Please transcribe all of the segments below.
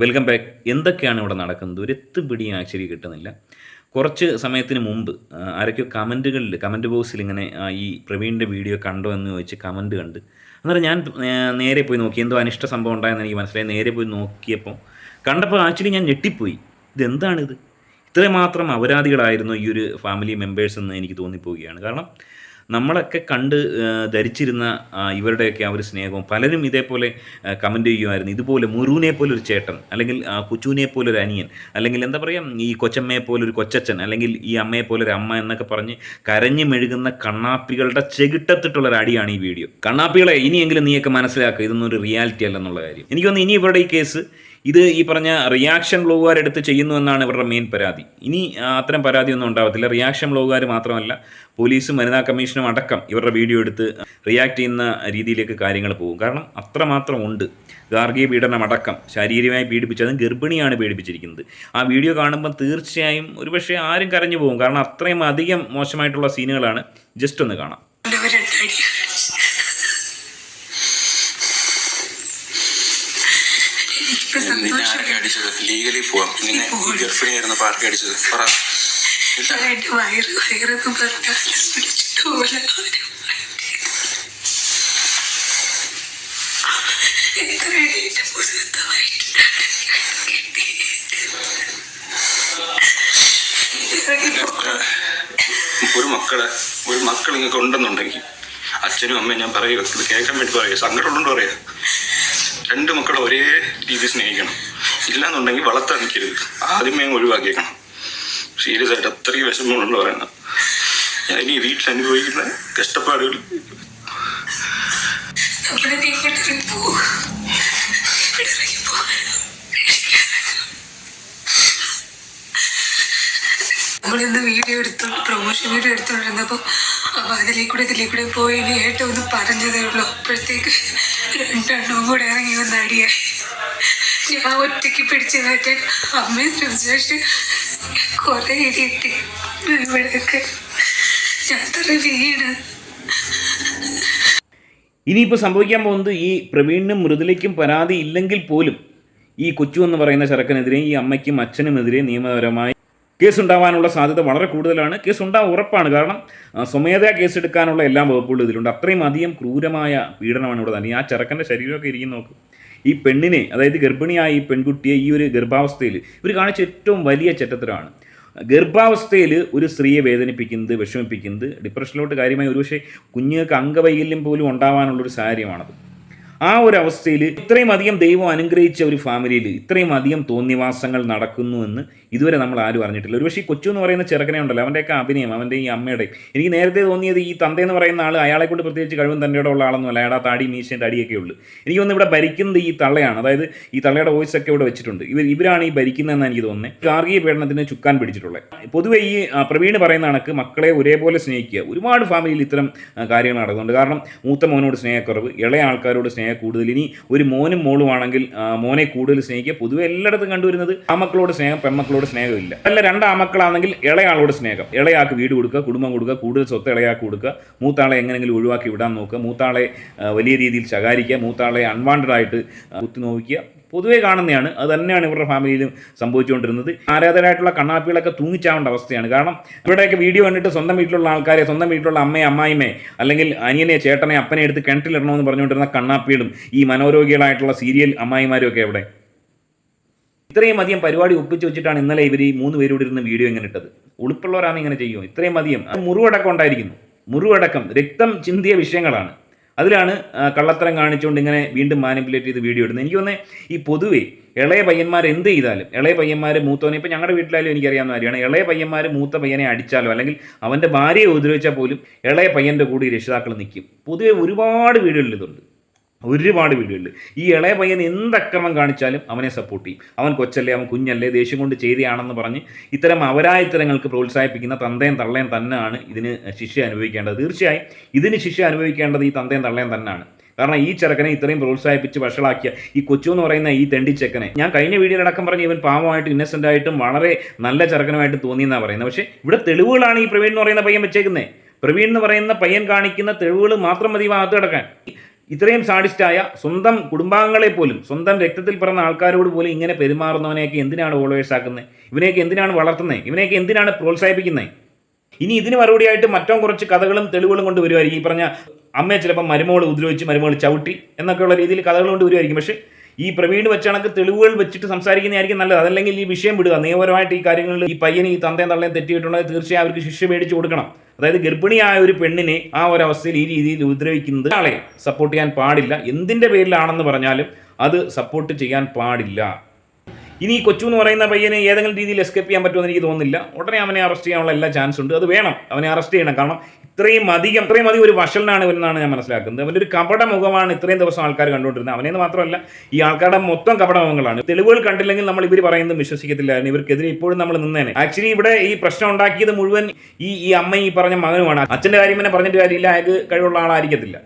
Welcome back എന്തൊക്കെയാണ് ഇവിടെ നടക്കുന്നത്? ഒരു പിടി പിടിയും ആക്ച്വലി കിട്ടുന്നില്ല. കുറച്ച് സമയത്തിന് മുമ്പ് ആരൊക്കെയോ കമന്റുകളിൽ കമന്റ് ബോക്സിൽ ഇങ്ങനെ ഈ പ്രവീണിന്റെ വീഡിയോ കണ്ടോ എന്ന് ചോദിച്ച് കമന്റ് കണ്ട്. അന്നേരം ഞാൻ നേരെ പോയി നോക്കി. എന്തോ അനിഷ്ട സംഭവം ഉണ്ടായെന്ന് എനിക്ക് മനസ്സിലായി. നേരെ പോയി നോക്കിയപ്പോൾ കണ്ടപ്പോൾ ആക്ച്വലി ഞാൻ ഞെട്ടിപ്പോയി. ഇതെന്താണിത്? ഇത്രമാത്രം മാത്രം അപരാധികളായിരുന്നു ഈ ഒരു ഫാമിലി മെമ്പേഴ്സ് എന്ന് എനിക്ക് തോന്നിപ്പോവുകയാണ്. കാരണം നമ്മളൊക്കെ കണ്ട് ധരിച്ചിരുന്ന ഇവരുടെയൊക്കെ ആ ഒരു സ്നേഹവും പലരും ഇതേപോലെ കമന്റ് ചെയ്യുമായിരുന്നു. ഇതുപോലെ മുരുവിനെ പോലെ ഒരു ചേട്ടൻ അല്ലെങ്കിൽ കുച്ചുവിനെ പോലെ ഒരു അനിയൻ അല്ലെങ്കിൽ എന്താ പറയുക ഈ കൊച്ചമ്മയെ പോലെ ഒരു കൊച്ചച്ഛൻ അല്ലെങ്കിൽ ഈ അമ്മയെ പോലെ ഒരു അമ്മ എന്നൊക്കെ പറഞ്ഞ് കരഞ്ഞു മെഴുകുന്ന കണ്ണാപ്പികളുടെ ചെകിട്ടത്തിട്ടുള്ള ഒരു അടിയാണ് ഈ വീഡിയോ. കണ്ണാപ്പികളെ ഇനിയെങ്കിലും നീയൊക്കെ മനസ്സിലാക്കുക ഇതൊന്നും ഒരു റിയാലിറ്റി അല്ലെന്നുള്ള കാര്യം. എനിക്കൊന്ന് ഇനി ഇവരുടെ ഈ കേസ് ഇത് ഈ പറഞ്ഞ റിയാക്ഷൻ ബ്ലോഗുകാരെടുത്ത് ചെയ്യുന്നു എന്നാണ് ഇവരുടെ മെയിൻ പരാതി. ഇനി അത്തരം പരാതിയൊന്നും ഉണ്ടാവത്തില്ല. റിയാക്ഷൻ ബ്ലോഗുകാർ മാത്രമല്ല പോലീസും വനിതാ കമ്മീഷനും അടക്കം ഇവരുടെ വീഡിയോ എടുത്ത് റിയാക്ട് ചെയ്യുന്ന രീതിയിലേക്ക് കാര്യങ്ങൾ പോകും. കാരണം അത്രമാത്രം ഉണ്ട്. ഗാർഗീയ പീഡനം അടക്കം ശാരീരികമായി പീഡിപ്പിച്ചതും ഗർഭിണിയാണ് പീഡിപ്പിച്ചിരിക്കുന്നത്. ആ വീഡിയോ കാണുമ്പോൾ തീർച്ചയായും ഒരുപക്ഷെ ആരും കരഞ്ഞു പോകും. കാരണം അത്രയും അധികം മോശമായിട്ടുള്ള സീനുകളാണ് ജസ്റ്റ് ഒന്ന് കാണാം. സന്തോഷം. അടിച്ചത്. ലീഗലി പോവാം. നിന്നെ ഈ ഗർഭിണിയായിരുന്ന പാർട്ടി അടിച്ചത്. പറ. വയറ് വയറെന്ന് പറഞ്ഞാൽ വിളിച്ചിട്ട് പോലെ ഒരു മക്കളെ. ഒരു മക്കൾ നിങ്ങൾക്ക് ഉണ്ടെന്നുണ്ടെങ്കിൽ അച്ഛനും അമ്മയും ഞാൻ പറയുക. ഇത് കേൾക്കാൻ വേണ്ടി പറയുക. സങ്കടം ഉണ്ടെന്ന് പറയുക. രണ്ട് മക്കളെ ഒരേ രീതി സ്നേഹിക്കണം. ഇല്ലാന്നുണ്ടെങ്കിൽ വളർത്താൻ നിൽക്കരുത്. ആദ്യമേ ഒഴിവാക്കിയേക്കണം. സീരിയസ് ആയിട്ട് അത്രയും വിഷമങ്ങളുണ്ട് പറയുന്നത് ഞാൻ ഇനി വീട്ടിൽ അനുഭവിക്കുന്ന കഷ്ടപ്പാടുകൾ നമ്മളിന്ന് വീഡിയോ എടുത്തോണ്ട് പ്രൊമോഷൻ വീഡിയോ എടുത്തോണ്ടിരുന്നപ്പോ അതിലേ കൂടെ ഇതിലേ കൂടെ പോയി ഏറ്റവും ഒന്ന് പറഞ്ഞതേ ഉള്ളൂ. അപ്പോഴത്തേക്ക് രണ്ടെണ്ണവും കൂടെ ഇറങ്ങി വന്ന അടിയായി ഞാൻ ഒറ്റയ്ക്ക് പിടിച്ച് മാറ്റാൻ അമ്മയെ ശ്രമിച്ചു കുറെ ഇടിയിട്ട് ഇവിടെയൊക്കെ ഞാൻ തറ വീണ്. ഇനിയിപ്പോൾ സംഭവിക്കാൻ പോകുന്നത് ഈ പ്രവീണിനും മൃദുലയ്ക്കും പരാതി ഇല്ലെങ്കിൽ പോലും ഈ കൊച്ചു എന്ന് പറയുന്ന ചെറുക്കനെതിരെ ഈ അമ്മയ്ക്കും അച്ഛനുമെതിരെ നിയമപരമായി കേസ് ഉണ്ടാവാനുള്ള സാധ്യത വളരെ കൂടുതലാണ്. കേസ് ഉറപ്പാണ്. കാരണം സ്വമേധയാ കേസെടുക്കാനുള്ള എല്ലാ വകുപ്പുകളും ഇതിലുണ്ട്. അത്രയും അധികം ക്രൂരമായ പീഡനമാണ് ഇവിടെ തന്നെ ആ ചെറുക്കന്റെ ശരീരമൊക്കെ ഇരിക്കുന്ന നോക്ക്. ഈ പെണ്ണിനെ അതായത് ഗർഭിണിയായ ഈ പെൺകുട്ടിയെ ഈ ഒരു ഗർഭാവസ്ഥയിൽ ഇവർ കാണിച്ച ഏറ്റവും വലിയ ചെറ്റത്തരമാണ്. ഗർഭാവസ്ഥയിൽ ഒരു സ്ത്രീയെ വേദനിപ്പിക്കുന്നത് വിഷമിപ്പിക്കുന്നത് ഡിപ്രഷനിലോട്ട് കാര്യമായി ഒരുപക്ഷെ കുഞ്ഞുങ്ങൾക്ക് അംഗവൈകല്യം പോലും ഉണ്ടാവാനുള്ളൊരു സാഹചര്യമാണത്. ആ ഒരു അവസ്ഥയിൽ ഇത്രയും അധികം ദൈവം അനുഗ്രഹിച്ച ഒരു ഫാമിലിയിൽ ഇത്രയും അധികം തോന്നിവാസങ്ങൾ നടക്കുന്നു എന്ന് ഇതുവരെ നമ്മൾ ആരും അറിഞ്ഞിട്ടില്ല. ഒരുപക്ഷെ കൊച്ചു എന്ന് പറയുന്ന ചെറുക്കനെ ഉണ്ടല്ലോ അവന്റെയൊക്കെ അഭിനയം അവന്റെ ഈ അമ്മയുടെ എനിക്ക് നേരത്തെ തോന്നിയത് ഈ തന്ത എന്ന് പറയുന്ന ആൾ അയാളെ കൊണ്ട് പ്രത്യേകിച്ച് കഴിവും തന്നെയുടെ ഉള്ള ആളൊന്നുമല്ല അയാളുടെ താടി മീശന്റെ അടിയൊക്കെ ഉള്ളൂ. എനിക്ക് തോന്നുന്നു ഇവിടെ ഭരിക്കുന്നത് ഈ തള്ളയാണ്. അതായത് ഈ തള്ളയുടെ വോയിസ് ഒക്കെ ഇവിടെ വെച്ചിട്ടുണ്ട്. ഇവർ ഇവരാണ് ഈ ഭരിക്കുന്നതെന്ന് എനിക്ക് തോന്നുന്നത് ഗാർഹിക പീഡനത്തിന് ചുക്കാൻ പിടിച്ചിട്ടുള്ളത്. പൊതുവേ ഈ പ്രവീണ് പറയുന്ന കണക്ക് മക്കളെ ഒരേപോലെ സ്നേഹിക്കുക. ഒരുപാട് ഫാമിലിയിൽ ഇത്തരം കാര്യങ്ങൾ നടക്കുന്നുണ്ട്. കാരണം മൂത്ത മോനോട് സ്നേഹക്കുറവ് ഇളയ ആൾക്കാരോട് സ്നേഹ കൂടുതൽ. ഇനി ഒരു മോനും മോളുമാണെങ്കിൽ മോനെ കൂടുതൽ സ്നേഹിക്കുക. പൊതുവെ എല്ലായിടത്തും കണ്ടുവരുന്നത് ആ മക്കളോട് സ്നേഹം പെൺമക്കളോട് സ്നേഹമില്ല. അല്ല രണ്ട് ആമക്കളാണെങ്കിൽ ഇളയാളോട് സ്നേഹം. ഇളയാൾക്ക് വീട് കൊടുക്കുക കുടുംബം കൊടുക്കുക കൂടുതൽ സ്വത്ത് ഇളയാൾക്ക് കൊടുക്കുക. മൂത്താളെ എങ്ങനെങ്കിലും ഒഴിവാക്കി വിടാൻ നോക്കുക. മൂത്താളെ വലിയ രീതിയിൽ ശകാരിക്കുക. മൂത്താളെ അൺവാണ്ടഡ് ആയിട്ട് കുത്തി നോക്കുക പൊതുവേ കാണുന്നതാണ്. അത് തന്നെയാണ് ഇവരുടെ ഫാമിലിയിലും സംഭവിച്ചുകൊണ്ടിരുന്നത്. ആരാധകരായിട്ടുള്ള കണ്ണാപ്പികളൊക്കെ തൂങ്ങിച്ചാവേണ്ട അവസ്ഥയാണ്. കാരണം ഇവിടെയൊക്കെ വീഡിയോ കണ്ടിട്ട് സ്വന്തം വീട്ടിലുള്ള ആൾക്കാരെ സ്വന്തം വീട്ടിലുള്ള അമ്മയെ അമ്മായിമ്മയെ അല്ലെങ്കിൽ അനിയനെ ചേട്ടനെ അപ്പനെ എടുത്ത് കിണറ്റിലിടണമെന്ന് പറഞ്ഞുകൊണ്ടിരുന്ന കണ്ണാപ്പികളും ഈ മനോരോഗികളായിട്ടുള്ള സീരിയൽ അമ്മായിമാരും ഒക്കെ എവിടെ? ഇത്രയും അധികം പരിപാടി ഒപ്പിച്ച് വെച്ചിട്ടാണ് ഇന്നലെ ഇവർ ഈ മൂന്ന് പേരോട് ഇരുന്ന് വീഡിയോ ഇങ്ങനെ ഇട്ടത്. ഉളുപ്പുള്ളവരാണ് ഇങ്ങനെ ചെയ്യുമോ ഇത്രയും അധികം. മുറിവടക്കം ഉണ്ടായിരിക്കുന്നു. മുറിവടക്കം രക്തം ചിന്തിയ വിഷയങ്ങളാണ്. അതിലാണ് കള്ളത്തരം കാണിച്ചുകൊണ്ട് ഇങ്ങനെ വീണ്ടും മാനിപ്പുലേറ്റ് ചെയ്ത് വീഡിയോ ഇടുന്നത്. എനിക്ക് തോന്നുന്നത് ഈ പൊതുവേ ഇളയ പയ്യന്മാർ എന്ത് ചെയ്താലും ഇളയ പയ്യന്മാർ മൂത്തവനെ ഇപ്പം ഞങ്ങളുടെ വീട്ടിലായാലും എനിക്കറിയാവുന്ന കാര്യമാണ്. ഇളയ പയ്യന്മാർ മൂത്ത പയ്യനെ അടിച്ചാലോ അല്ലെങ്കിൽ അവന്റെ ഭാര്യയെ ഉപദ്രവിച്ചാൽ പോലും ഇളയ പയ്യന്റെ കൂടി രക്ഷിതാക്കൾ നിൽക്കും പൊതുവേ ഒരുപാട് വീടുകളിൽ ഇതുണ്ട്. ഒരുപാട് വീടുകളിൽ ഈ ഇളയ പയ്യൻ എന്ത് അക്രമം കാണിച്ചാലും അവനെ സപ്പോർട്ട് ചെയ്യും. അവൻ കൊച്ചല്ലേ അവൻ കുഞ്ഞല്ലേ ദേഷ്യം കൊണ്ട് ചെയ്തയാണെന്ന് പറഞ്ഞ് ഇത്തരം അവരായത്തരങ്ങൾക്ക് പ്രോത്സാഹിപ്പിക്കുന്ന തന്തയും തള്ളയും തന്നെയാണ് ഇതിന് ശിക്ഷ അനുഭവിക്കേണ്ടത്. തീർച്ചയായും ഇതിന് ശിക്ഷ അനുഭവിക്കേണ്ടത് ഈ തന്തയും തള്ളയും തന്നെയാണ് കാരണം ഈ ചെറുക്കനെ ഇത്രയും പ്രോത്സാഹിപ്പിച്ച് വഷളാക്കിയ ഈ കൊച്ചു എന്ന് പറയുന്ന ഈ തെണ്ടി ചെക്കനെ ഞാൻ കഴിഞ്ഞ വീഡിയോയിലടക്കം പറഞ്ഞ് ഇവൻ പാവമായിട്ട് ഇന്നസെന്റ് ആയിട്ടും വളരെ നല്ല ചെറുക്കനുമായിട്ട് തോന്നിയെന്നാണ് പറയുന്നത്. പക്ഷേ ഇവിടെ തെളിവുകളാണ് ഈ പ്രവീൺ എന്ന് പറയുന്ന പയ്യൻ വെച്ചേക്കുന്നത് പ്രവീൺ എന്ന് പറയുന്ന പയ്യൻ കാണിക്കുന്ന തെളിവുകൾ മാത്രം മതി അകത്ത് കിടക്കാൻ. ഇത്രയും സാഡിസ്റ്റായ സ്വന്തം കുടുംബാംഗങ്ങളെ പോലും സ്വന്തം രക്തത്തിൽ പിറന്ന ആൾക്കാരോട് പോലും ഇങ്ങനെ പെരുമാറുന്നവനെയൊക്കെ എന്തിനാണ് ഫോളോവേഴ്സ് ആക്കുന്നത് ഇവനെയൊക്കെ എന്തിനാണ് വളർത്തുന്നത് ഇവനെയൊക്കെ എന്തിനാണ് പ്രോത്സാഹിപ്പിക്കുന്നത് ഇനി ഇതിന് മറുപടിയായിട്ട് മറ്റോ കുറച്ച് കഥകളും തെളിവുകളും കൊണ്ട് വരുമായിരിക്കും ഈ പറഞ്ഞ അമ്മയെ ചിലപ്പോൾ മരുമകൾ ഉപദ്രവിച്ച് മരുമകൾ ചവിട്ടി എന്നൊക്കെയുള്ള രീതിയിൽ കഥകൾ കൊണ്ട് വരുമായിരിക്കും പക്ഷേ ഈ പ്രവീൺ വെച്ച തെളിവുകൾ വെച്ചിട്ട് സംസാരിക്കുന്നതായിരിക്കും നല്ലത്. അതല്ലെങ്കിൽ ഈ വിഷയം വിടുക. നിയമപരമായിട്ട് ഈ കാര്യങ്ങളിൽ ഈ പയ്യന് ഈ തന്തയും തള്ളയും തെറ്റിയിട്ടുണ്ടെങ്കിൽ തീർച്ചയായും അവർക്ക് ശിക്ഷ മേടിച്ച് കൊടുക്കണം. അതായത് ഗർഭിണിയായ ഒരു പെണ്ണിനെ ആ ഒരു അവസ്ഥയിൽ ഈ രീതിയിൽ ഉപദ്രവിക്കുന്നത് ആളെ സപ്പോർട്ട് ചെയ്യാൻ പാടില്ല. എന്തിന്റെ പേരിലാണെന്ന് പറഞ്ഞാലും അത് സപ്പോർട്ട് ചെയ്യാൻ പാടില്ല. ഇനി ഈ കൊച്ചു എന്ന് പറയുന്ന പയ്യനെ ഏതെങ്കിലും രീതിയിൽ എസ്കേപ്പ് ചെയ്യാൻ പറ്റുമെന്ന് എനിക്ക് തോന്നുന്നില്ല. ഉടനെ അവനെ അറസ്റ്റ് ചെയ്യാനുള്ള എല്ലാ ചാൻസ് ഉണ്ട്. അത് വേണം. അവനെ അറസ്റ്റ് ചെയ്യണം. കാരണം ഇത്രയും അധികം ഇത്രയും അധികം ഒരു വഷളനാണ് ഇവരെന്നാണ് ഞാൻ മനസ്സിലാക്കുന്നത്. അവന്റെ ഒരു കപട മുഖമാണ് ഇത്രയും ദിവസം ആൾക്കാർ കണ്ടുകൊണ്ടിരുന്നത്. അവനെന്ന് മാത്രമല്ല ഈ ആൾക്കാരുടെ മൊത്തം കപട മുഖങ്ങളാണ്. തെളിവുകൾ കണ്ടില്ലെങ്കിൽ നമ്മൾ ഇവർ പറയുന്നത് വിശ്വസിക്കത്തില്ലായിരുന്നു ഇവർക്കെതിരെ ഇപ്പോഴും നമ്മൾ നിന്നേനെ. ആക്ച്വലി ഇവിടെ ഈ പ്രശ്നം ഉണ്ടാക്കിയത് മുഴുവൻ ഈ ഈ അമ്മ ഈ പറഞ്ഞ മകനുമാണ്. അച്ഛന്റെ കാര്യം തന്നെ പറഞ്ഞിട്ട് കാര്യമില്ല. അയാൾക്ക് കഴിവുള്ള ആളായിരിക്കത്തില്ല.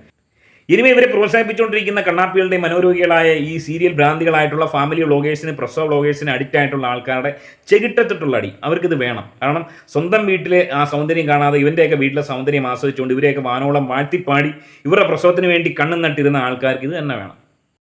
ഇനിമേ ഇവരെ പ്രോത്സാഹിപ്പിച്ചുകൊണ്ടിരിക്കുന്ന കണ്ണാപ്പികളുടെ മനോരോഗികളായ ഈ സീരിയൽ ഭ്രാന്തികളായിട്ടുള്ള ഫാമിലി വ്ളോഗേഴ്സിന് പ്രസവ വ്ളോഗേഴ്സിന് അഡിക്റ്റ് ആയിട്ടുള്ള ആൾക്കാരുടെ ചെകിട്ടത്തിട്ടുള്ള അടി. അവർക്കിത് വേണം. കാരണം സ്വന്തം വീട്ടിലെ ആ സൗന്ദര്യം കാണാതെ ഇവന്റെയൊക്കെ വീട്ടിലെ സൗന്ദര്യം ആസ്വദിച്ചുകൊണ്ട് ഇവരെയൊക്കെ വാനോളം വാഴ്ത്തിപ്പാടി ഇവരുടെ പ്രസവത്തിന് വേണ്ടി കണ്ണും നട്ടിരുന്ന ആൾക്കാർക്ക് ഇത് തന്നെ വേണം.